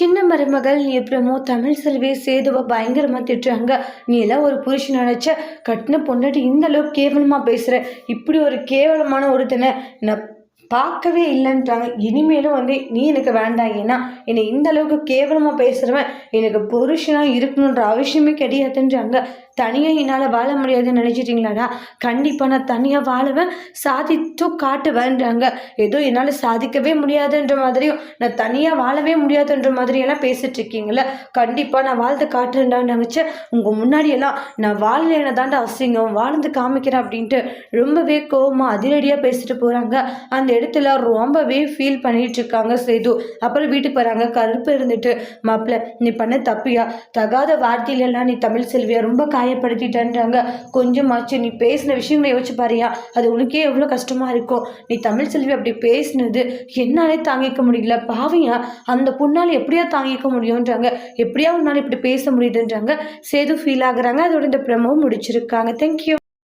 சின்ன மருமகள் நீ எப்படிமோ தமிழ் செல்வியை சேதுவை பயங்கரமாக திட்டுறாங்க. நீ எல்லாம் ஒரு புருஷன் நினச்ச கட்டின பொண்டாட்டி இந்த அளவுக்கு கேவலமாக பேசுகிற இப்படி ஒரு கேவலமான ஒருத்தனை நான் பார்க்கவே இல்லைன்றாங்க. இனிமேலும் வந்து நீ எனக்கு வேண்டாம். ஏன்னா என்னை இந்த அளவுக்கு கேவலமாக பேசுகிறவன் எனக்கு புருஷனாக இருக்கணுன்ற அவசியமே கிடையாதுன்றாங்க. தனியாக என்னால் வாழ முடியாதுன்னு நினச்சிட்டிங்களாடா? கண்டிப்பாக நான் தனியாக வாழுவேன் சாதித்தும் காட்டுவேன்றாங்க. ஏதோ என்னால் சாதிக்கவே முடியாதுன்ற மாதிரியும் நான் தனியாக வாழவே முடியாதுன்ற மாதிரியெல்லாம் பேசிகிட்டு இருக்கீங்களே கண்டிப்பாக நான் வாழ்ந்து காட்டுறேன்டான்னு நினச்சேன் உங்கள் முன்னாடியெல்லாம் நான் வாழலைன்னு தாண்டா அசிங்கம் வாழ்ந்து காமிக்கிறேன் அப்படின்ட்டு ரொம்பவே கோவமாக அதிரடியாக பேசிட்டு போகிறாங்க அந்த இடத்துல ரொம்பவே ஃபீல் பண்ணிகிட்டு இருக்காங்க சேது. அப்புறம் வீட்டுக்கு போகிறாங்க கருப்பு இருந்துட்டு மாப்பிள்ள நீ பண்ண தப்பியா? தகாத வார்த்தையிலெல்லாம் நீ தமிழ் செல்வியா? ரொம்ப காயப்படுத்திட்டேன்றாங்க. கொஞ்சமாச்சு நீ பேசின விஷயங்களை யோசிச்சு பாரியா அது உனக்கே எவ்வளோ கஷ்டமாக இருக்கும் நீ தமிழ் செல்வி அப்படி பேசினது என்னாலே தாங்கிக்க முடியல. பாவியா அந்த பொண்ணால் எப்படியா தாங்கிக்க முடியும்ன்றாங்க. எப்படியா உன்னால் இப்படி பேச முடியுதுன்றாங்க. சேது ஃபீல் ஆகுறாங்க. அதோட இந்த பிரமவும் முடிச்சிருக்காங்க. தேங்க்யூ